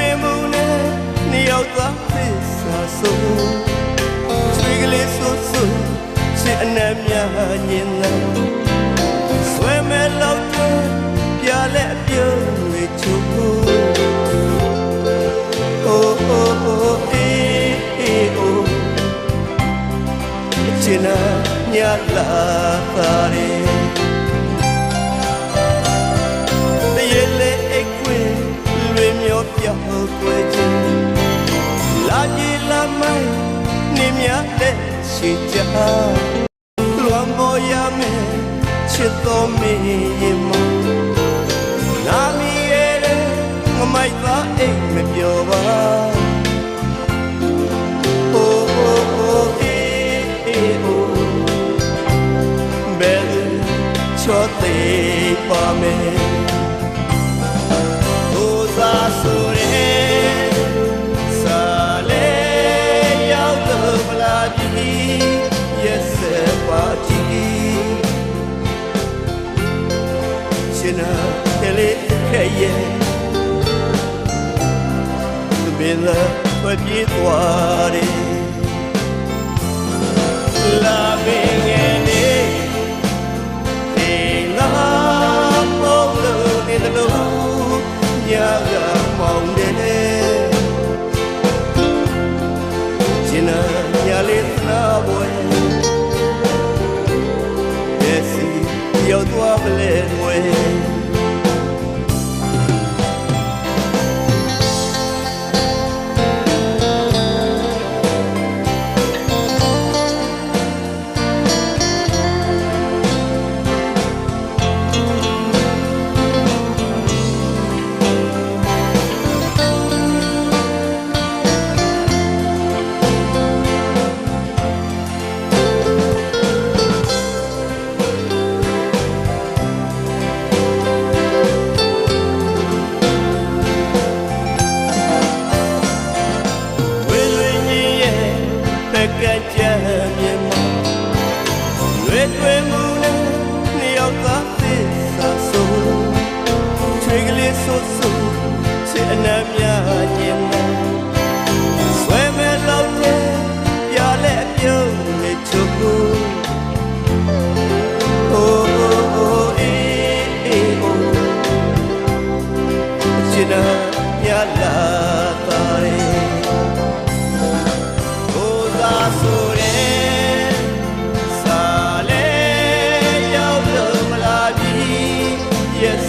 ္စာဆုံးချွေကလေးဆူဆူချစ်အနမ်းများညင်လာဆွဲမဲ့လောက်တဲ့ပြလက်အပြုံးတွေချိုးဖို့ Oh oh oh eh eh oh ချင်နာညလာတာရဲ့ ရှိကြလွန်ပေါ်ရမယ်ချစ်တော်မင်းရင်မနာမီရဲ့ငမိုက်သားအိတ်မပြောပါ Oh oh oh eh eh oh ဘယ်လိုချောသေးပါမယ် keye Bella pagi tuare La bingene la polo ni lo nya ga mong de china nya le na boy desi yo tua ble mwe we ni yo ta ti sa so chwe ka le so so che ana mya Yes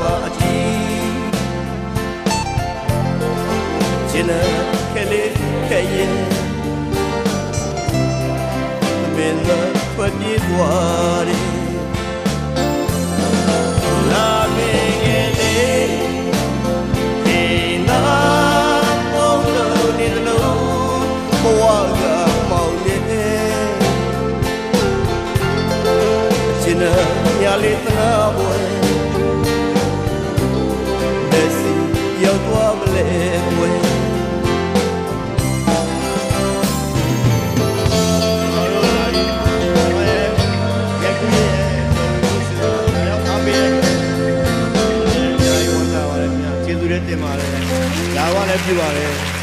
party ချင်တဲ့ကလေးကရဲ့မင်းတို့ထွက်ပြေးသွားတယ်လာမင်းကလေးဒီနာပုံလို့နေလို့ဘဝကမောင်နေချင်တဲ့ညာလေးသနာပွဲ ကျေးဇူးတင်ပါတယ်။ဒါကလည်းပြပါတယ်